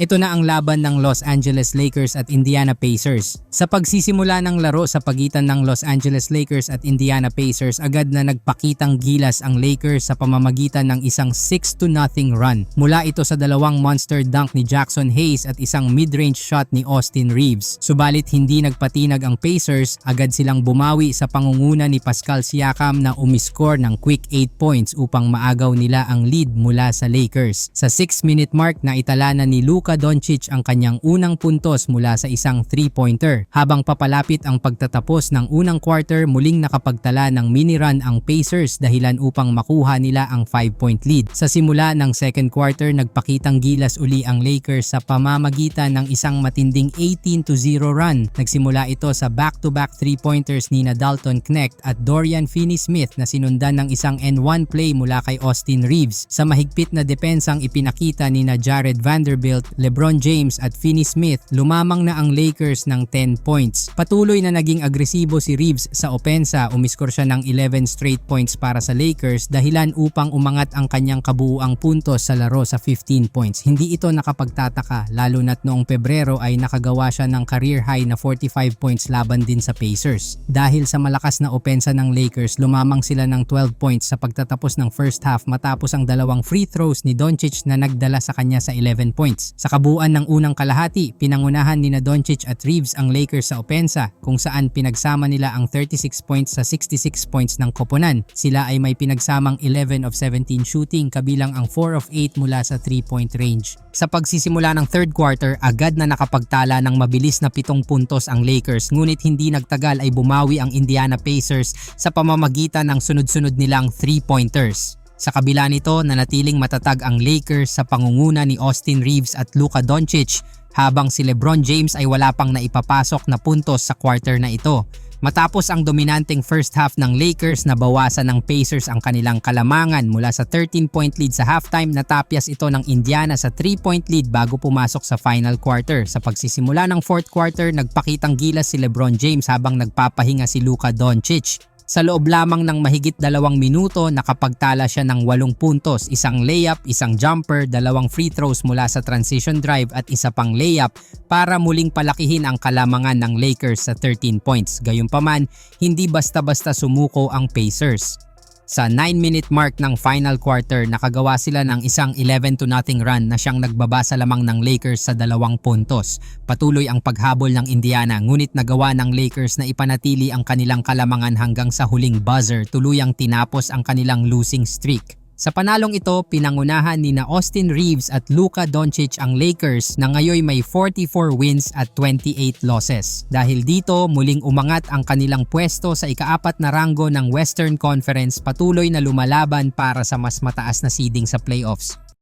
Ito na ang laban ng Los Angeles Lakers at Indiana Pacers. Sa pagsisimula ng laro sa pagitan ng Los Angeles Lakers at Indiana Pacers, agad na nagpakitang gilas ang Lakers sa pamamagitan ng isang 6-0 run. Mula ito sa dalawang monster dunk ni Jackson Hayes at isang mid-range shot ni Austin Reeves. Subalit hindi nagpatinag ang Pacers, agad silang bumawi sa pangunguna ni Pascal Siakam na umiscore ng quick 8 points upang maagaw nila ang lead mula sa Lakers. Sa 6-minute mark na itala na ni Luka Doncic ang kanyang unang puntos mula sa isang 3-pointer. Habang papalapit ang pagtatapos ng unang quarter, muling nakapagtala ng mini run ang Pacers dahilan upang makuha nila ang 5-point lead. Sa simula ng second quarter, nagpakitang gilas uli ang Lakers sa pamamagitan ng isang matinding 18-0 run. Nagsimula ito sa back-to-back 3-pointers ni na Dalton Knecht at Dorian Finney-Smith na sinundan ng isang N1 play mula kay Austin Reeves. Sa mahigpit na depensang ipinakita ni na Jared Vanderbilt, LeBron James at Finney-Smith, lumamang na ang Lakers ng 10 points. Patuloy na naging agresibo si Reeves sa opensa, umiskor siya ng 11 straight points para sa Lakers dahilan upang umangat ang kanyang kabuuang puntos sa laro sa 15 points. Hindi ito nakapagtataka lalo na't noong Pebrero ay nakagawa siya ng career high na 45 points laban din sa Pacers. Dahil sa malakas na opensa ng Lakers, lumamang sila ng 12 points sa pagtatapos ng first half matapos ang dalawang free throws ni Doncic na nagdala sa kanya sa 11 points. Sa kabuuan ng unang kalahati, pinangunahan ni Doncic at Reeves ang Lakers sa opensa kung saan pinagsama nila ang 36 points sa 66 points ng koponan. Sila ay may pinagsamang 11 of 17 shooting kabilang ang 4 of 8 mula sa 3-point range. Sa pagsisimula ng third quarter, agad na nakapagtala ng mabilis na pitong puntos ang Lakers ngunit hindi nagtagal ay bumawi ang Indiana Pacers sa pamamagitan ng sunod-sunod nilang 3-pointers. Sa kabila nito, nanatiling matatag ang Lakers sa pangunguna ni Austin Reeves at Luka Doncic habang si LeBron James ay wala pang naipapasok na puntos sa quarter na ito. Matapos ang dominanteng first half ng Lakers na bawasan ng Pacers ang kanilang kalamangan mula sa 13-point lead sa halftime natapyas ito ng Indiana sa 3-point lead bago pumasok sa final quarter. Sa pagsisimula ng fourth quarter, nagpakitang gilas si LeBron James habang nagpapahinga si Luka Doncic. Sa loob lamang ng mahigit dalawang minuto, nakapagtala siya ng walong puntos, isang layup, isang jumper, dalawang free throws mula sa transition drive at isa pang layup para muling palakihin ang kalamangan ng Lakers sa 13 points. Gayunpaman, hindi basta-basta sumuko ang Pacers. Sa 9-minute mark ng final quarter, nakagawa sila ng isang 11 to nothing run na siyang nagbaba sa lamang ng Lakers sa dalawang puntos. Patuloy ang paghabol ng Indiana ngunit nagawa ng Lakers na ipanatili ang kanilang kalamangan hanggang sa huling buzzer tuluyang tinapos ang kanilang losing streak. Sa panalong ito, pinangunahan ni na Austin Reeves at Luka Doncic ang Lakers na ngayon may 44 wins at 28 losses. Dahil dito, muling umangat ang kanilang pwesto sa ikaapat na ranggo ng Western Conference patuloy na lumalaban para sa mas mataas na seeding sa playoffs.